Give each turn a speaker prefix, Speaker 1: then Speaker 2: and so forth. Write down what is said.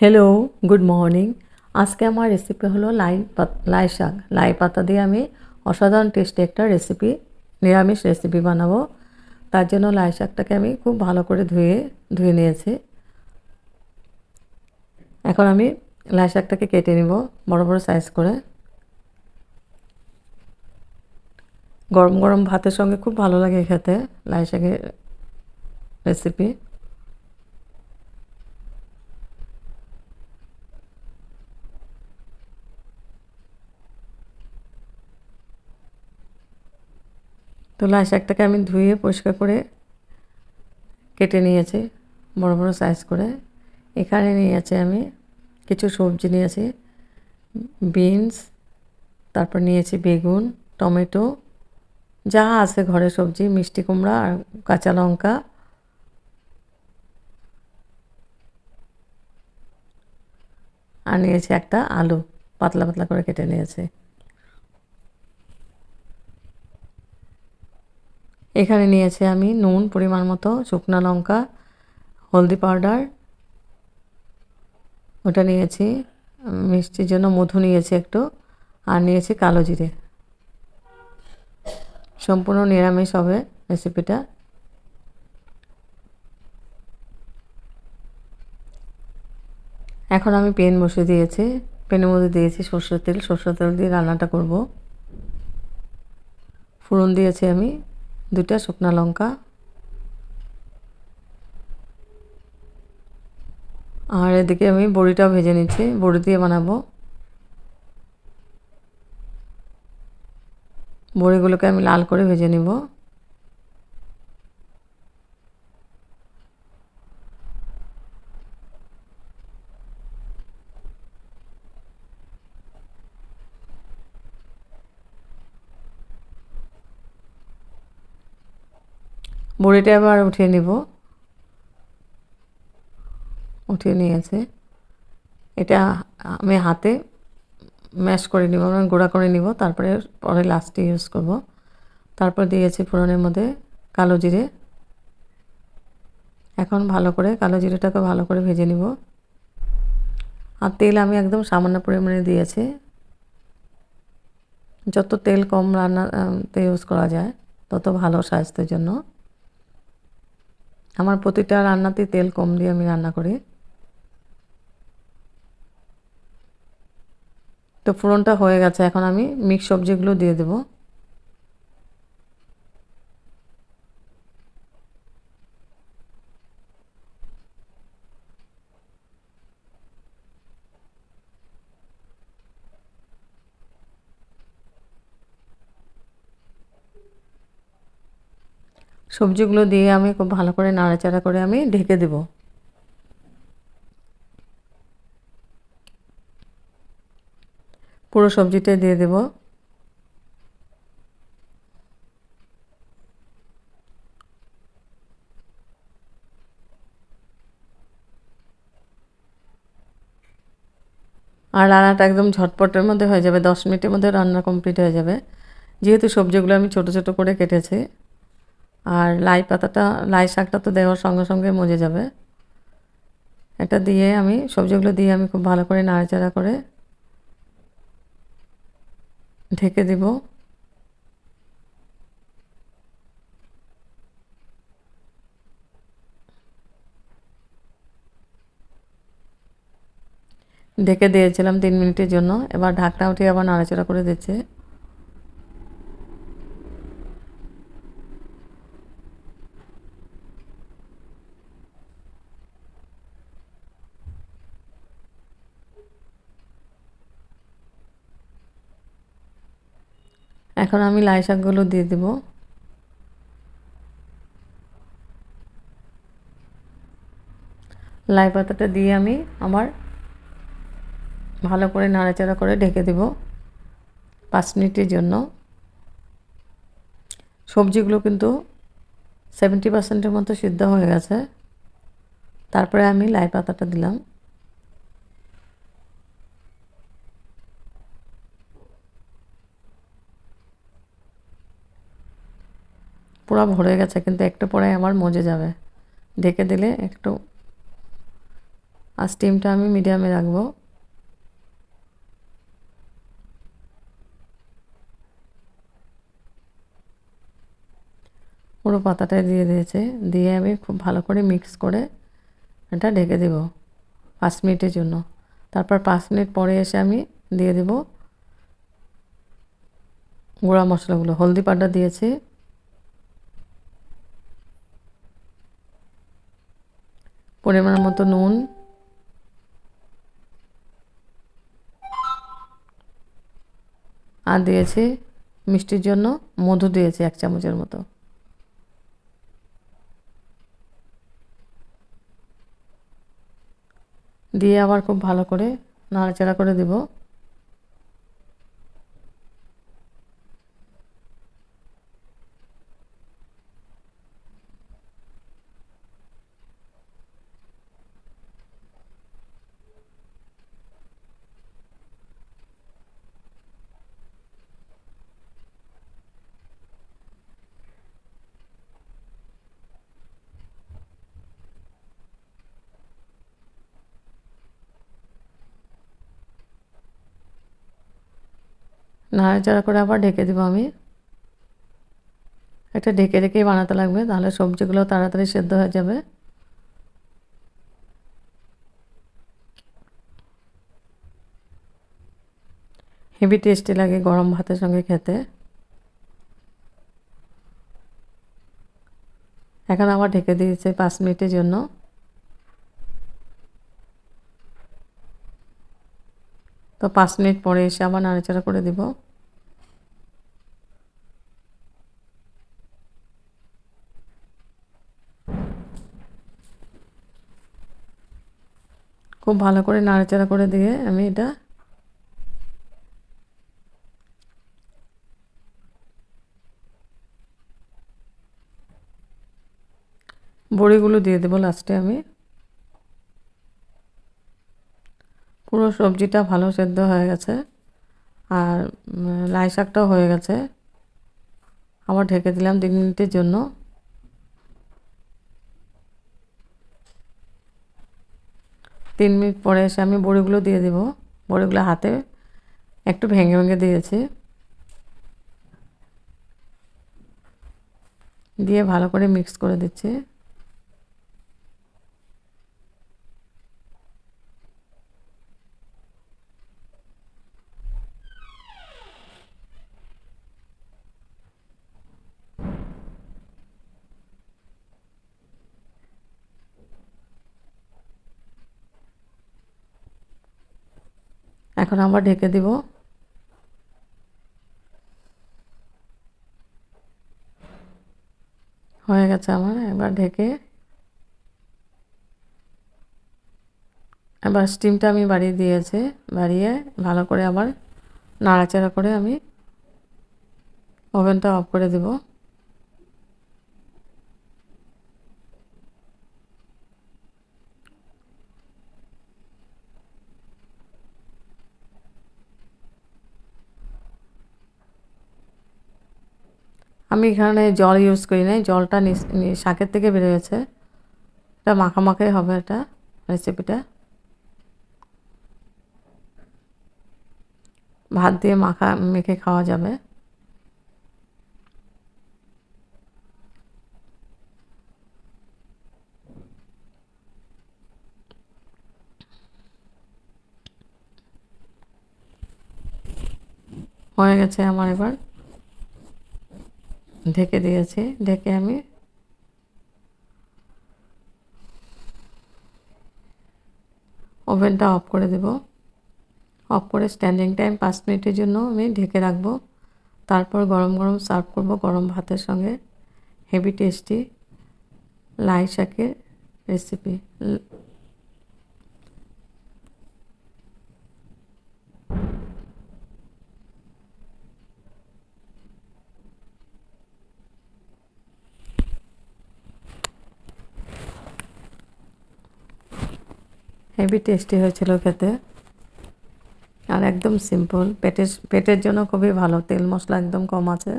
Speaker 1: Hello good morning আজকে আমার recipe হলো লাই লাই শাক। লাই পাতা দিয়ে আমি অসাধারণ টেস্টি একটা রেসিপি নিরামিষ রেসিপি বানাবো। তার জন্য লাই শাকটাকে আমি খুব ভালো করে ধুয়ে ধুয়ে নিয়েছি। এখন আমি লাই শাকটাকে কেটে নিব বড় বড় সাইজ করে। গরম গরম ভাতের সঙ্গে খুব ভালো লাগে খেতে, লাই শাকের রেসিপি তো লাই শাকটাকে আমি ধুয়ে পরিষ্কার করে কেটে নিয়েছি, বড় বড় সাইজ করে। এখানে নিয়েছি আমি কিছু সবজি নিয়েছি বিনস তারপর নিয়েছি বেগুন, টমেটো, যা আছে ঘরে সবজি, মিষ্টি কুমড়া আর কাঁচা লঙ্কা। আর নিয়েছি একটা আলু, পাতলা পাতলা করে কেটে নিয়েছি। এখানে নিয়েছি আমি নুন, পরিমাণ মতো, শুকনো লঙ্কা, হলদি পাউডার। ওটা নিয়েছি মিষ্টির জন্য মধু নিয়েছি একটু, আর নিয়েছি কালো জিরে। সম্পূর্ণ নিরামিষ হবে রেসিপিটা। এখন আমি পেন বসিয়ে দিয়েছি। পেনের মধ্যে দিয়েছি সর্ষের তেল। সর্ষের তেল দিয়ে রান্নাটা করব। ফোড়ন দিয়েছি আমি। দুটা শুকনো লঙ্কা, আর এদিকে আমি বড়িটা ভেজে নিচ্ছি। বড়ি দিয়ে বানাবো। বড়িগুলোকে আমি লাল করে ভেজে নিব। বড়িটা আবার উঠিয়ে নিব। উঠিয়ে নিয়েছে। এটা আমি হাতে ম্যাশ করে নিব মানে গুঁড়া করে নিব, তারপরে পরে লাস্টে ইউজ করব। তারপর দিয়েছি ফোড়নের মধ্যে কালো জিরে। এখন ভালো করে কালো জিরেটাকে ভালো করে ভেজে নিব। আর তেল আমি একদম সামান্য পরিমাণে দিয়েছি। যত তেল কম রান্নাতে ইউজ করা যায়, তত ভালো স্বাস্থ্যের জন্য। আমার প্রতিটা রান্নাতে তেল কম দিয়ে আমি রান্না করি। তো ফোড়নটা হয়ে গেছে, এখন আমি মিক্স সবজিগুলো দিয়ে দেব। সবজিগুলো দিয়ে আমি খুব ভালো করে নাড়াচাড়া করে আমি ঢেকে দেব। পুরো সবজিটা দিয়ে দেব। আর রান্নাটা একদম ঝটপটের মধ্যে হয়ে যাবে, দশ মিনিটের মধ্যে রান্না কমপ্লিট হয়ে যাবে। যেহেতু সবজিগুলো আমি ছোট ছোট করে কেটেছি আর লাই পাতাটা, লাই শাকটা তো দেওয়ার সঙ্গে সঙ্গে মজে যাবে। এটা দিয়ে আমি, সবজিগুলো দিয়ে আমি খুব ভালো করে নাড়াচাড়া করে ঢেকে দিব। ঢেকে দিয়েছিলাম তিন মিনিটের জন্য। এবার ঢাকনা উঠিয়ে আবার নাড়াচাড়া করে দিচ্ছে। এখন আমি লাই শাকগুলো দিয়ে দেব। লাই পাতাটা দিয়ে আমি আমার ভালো করে নাড়াচাড়া করে ঢেকে দেব পাঁচ মিনিটের জন্য। সবজিগুলো কিন্তু সেভেন্টি পার্সেন্টের মতো সিদ্ধ হয়ে গেছে। তারপরে আমি লাই পাতাটা দিলাম। পুরো ভরে গেছে, কিন্তু একটু পরে আমার মজে যাবে। ঢেকে দিলে একটু। আর স্টিমটা আমি মিডিয়ামে রাখব। পুরো পাতাটাই দিয়ে দিয়েছে। দিয়ে আমি খুব ভালো করে মিক্স করে এটা ঢেকে দেব পাঁচ মিনিটের জন্য। তারপর পাঁচ মিনিট পরে এসে আমি দিয়ে দেব গুঁড়া মশলাগুলো। হলদি পাউডার দিয়েছি। পরিমাণ মতো নুন। আর দিয়েছি মিষ্টির জন্য মধু দিয়েছি এক চামচের মতো। দিয়ে আবার খুব ভালো করে নাড়াচাড়া করে দেব। নাড়াচাড়া করে আবার ঢেকে দেবো আমি। একটা ঢেকে রেখেই বানাতে লাগবে তাহলে সবজিগুলো তাড়াতাড়ি সেদ্ধ হয়ে যাবে। হেভি টেস্টি লাগে গরম ভাতের সঙ্গে খেতে। এখন আবার ঢেকে দিয়েছে পাঁচ মিনিটের জন্য। তো পাঁচ মিনিট পরে এসে আবার নাড়াচাড়া করে দিব। খুব ভালো করে নাড়াচাড়া করে দিয়ে আমি এটা বড়িগুলো দিয়ে দেবো লাস্টে আমি। পুরো সবজিটা ভালো সেদ্ধ হয়ে গেছে আর লাই শাকটাও হয়ে গেছে। আবার ঢেকে দিলাম তিন মিনিটের জন্য। তিন মিনিট পরে এসে আমি বড়িগুলো দিয়ে দেবো। বড়িগুলো হাতে একটু ভেঙে ভেঙে দিয়েছি। দিয়ে ভালো করে মিক্স করে দিচ্ছি। এখন আবার ঢেকে দিব। হয়ে গেছে আমার, এবার ঢেকে। এবার স্টিমটা আমি বাড়িয়ে দিয়েছে, বাড়িয়ে ভালো করে আবার নাড়াচাড়া করে আমি ওভেনটা অফ করে দেবো। আমি এখানে জল ইউজ করি নাই, জলটা শাকের থেকে বেরোয়েছে এটা মাখামাখাই হবে এটা রেসিপিটা ভাত দিয়ে মাখা, মেখে খাওয়া যাবে। হয়ে গেছে আমার এবার। ঢেকে দিয়েছি, ঢেকে আমি ওভেনটা অফ করে দেব। অফ করে স্ট্যান্ডিং টাইম পাঁচ মিনিটের জন্য আমি ঢেকে রাখব। তারপর গরম গরম সার্ভ করব গরম ভাতের সঙ্গে। হেভি টেস্টি, লাই শাকের রেসিপি হেভি টেস্টি হয়েছিল খেতে। আর একদম সিম্পল পেটের পেটের জন্য খুবই ভালো। তেল মশলা একদম কম আছে।